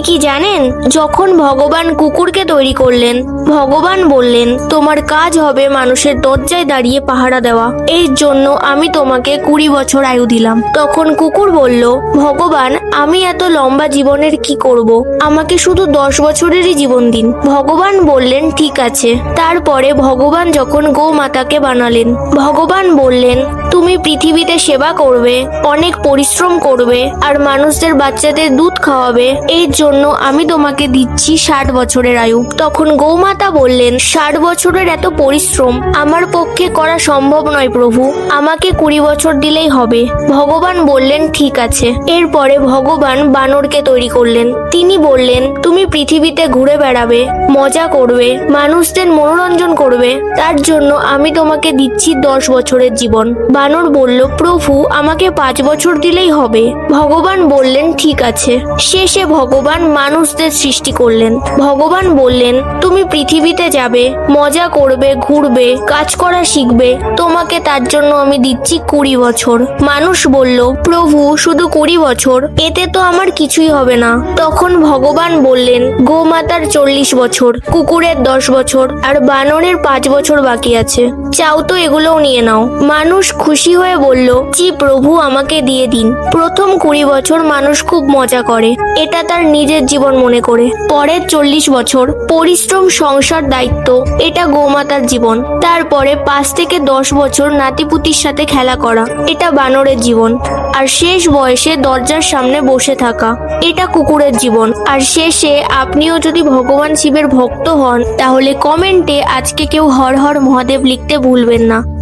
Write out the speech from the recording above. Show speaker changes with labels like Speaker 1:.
Speaker 1: কি জানেন? যখন ভগবান কুকুরকে তৈরি করলেন, ভগবান বললেন, তোমার কাজ হবে মানুষের দরজায় দাঁড়িয়ে পাহারা দেওয়া। এই জন্য আমি তোমাকে কুড়ি বছর আয়ু দিলাম। তখন কুকুর বলল, ভগবান, আমি এত লম্বা জীবনের কি করব? আমাকে শুধু দশ বছরেরই জীবন দিন। ভগবান বললেন, ঠিক আছে। তারপরে ভগবান যখন গোমাতাকে বানালেন, ভগবান বললেন তুমি পৃথিবীতে সেবা করবে, অনেক পরিশ্রম করবে, আর মানুষদের বাচ্চাদের দুধ খাওয়াবে। এই জন্য আমি তোমাকে দিচ্ছি ষাট বছরের আয়ু। তখন গৌমাতা বললেন, ষাট বছরের এত পরিশ্রম আমার পক্ষে করা সম্ভব নয় প্রভু, আমাকে কুড়ি বছর দিলেই হবে। ভগবান বললেন, ঠিক আছে। এরপরে ভগবান বানরকে তৈরি করলেন। তিনি বললেন, তুমি পৃথিবীতে ঘুরে বেড়াবে, মজা করবে, মানুষদের মনোরঞ্জন করবে। তার জন্য আমি তোমাকে দিচ্ছি দশ বছরের জীবন। বানর বলল, প্রভু, আমাকে পাঁচ বছর দিলেই হবে। ভগবান বললেন, ঠিক আছে। শেষে ভগবান মানুষদের সৃষ্টি করলেন। ভগবান বললেন, তুমি পৃথিবীতে যাবে, মজা করবে, ঘুরবে, কাজ করা শিখবে। তোমাকে তার জন্য আমি দিচ্ছি কুড়ি বছর। মানুষ বলল, প্রভু, শুধু কুড়ি বছর? এতে তো আমার কিছুই হবে না। তখন ভগবান বললেন, গোমাতার চল্লিশ বছর, কুকুরের দশ বছর, আর বানরের পাঁচ বছর বাকি আছে। চাও তো এগুলোও নিয়ে নাও। মানুষ খুশি হয়ে বলল, জি প্রভু, আমাকে দিয়ে দিন। প্রথম কুড়ি বছর মানুষ খুব মজা করে। এটা তার নিজের জীবন মনে করে। পরের চল্লিশ বছর, পরিশ্রম, সংসার, দায়িত্ব, এটা গোমাতার জীবন। তারপরে পাঁচ থেকে দশ বছর নাতিপুতির সাথে খেলা করা, এটা বানরের জীবন। আর শেষ বয়সে দরজার সামনে বসে থাকা, এটা কুকুরের জীবন। আর শেষে আপনিও যদি ভগবান শিবের ভক্ত হন, তাহলে কমেন্টে আজকে কেউ হর হর মহাদেব লিখতে ভুলবেন না।